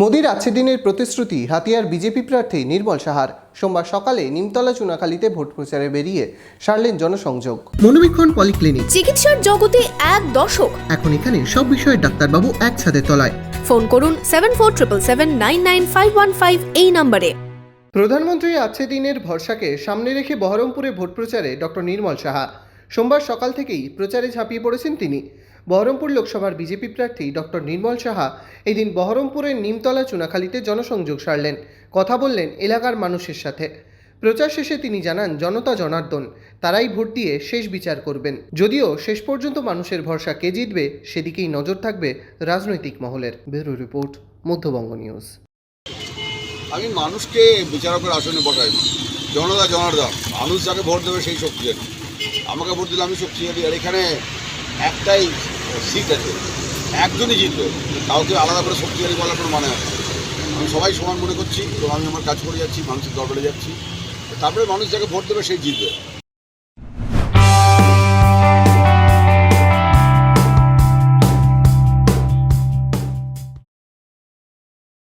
মোদির আছে দিনের প্রতিশ্রুতি হাতিয়ার বিজেপি প্রার্থী নির্মল সাহার। সোমবার সকালে নিমতলা চুনাখালীতে ভোট প্রচারে বেরিয়ে সারলেন জনসংযোগ। মনোবীক্ষণ পলিক্লিনিক। চিকিৎসার জগতে এক দশক। এখন এখানে সব বিষয়ে ডাক্তারবাবু একসাথে তলায়। ফোন করুন seven four triple seven nine nine five one five এই নম্বরে। প্রধানমন্ত্রী আছে দিনের ভরসাকে সামনে রেখে বহরমপুরে ভোট প্রচারে ডক্টর নির্মল সাহা। সোমবার সকাল থেকেই প্রচারে ঝাঁপিয়ে পড়েছেন তিনি। বহরমপুর লোকসভার বিজেপি প্রার্থী ডক্টর নির্মল সাহা এদিন বহরমপুরের নিমতলা চুনাখালীতে জনসংযোগ সারলেন। কথা বললেন এলাকার মানুষের সাথে। প্রচার শেষে তিনি জানান, জনতা জনার্দন, তারাই ভোট দিয়ে শেষ বিচার করবেন। যদিও শেষ পর্যন্ত মানুষের ভরসা কে জিতবে, সেদিকেই নজর থাকবে রাজনৈতিক মহলের। Bureau report, Madhyabanga news. আমি মানুষকে বিচারকের আসনে বসাই জনতা জনার্দন, মানুষ যাকে ভোট দেবে সেই শক্তিশালী। আমাকে ভোট দিলে আমি শক্তিশালী। আর এখানে একটাই সিট আছে। একজনই জিতবে। কাউকে আলাদা করে শক্তিশালী বলার কোনো মানে আছে আমি সবাই সমান মনে করছি এবং আমি আমার কাজ করে যাচ্ছি, মানুষের দরবারে যাচ্ছি। তারপরে মানুষ যাকে ভোট দেবে সেই জিতবে।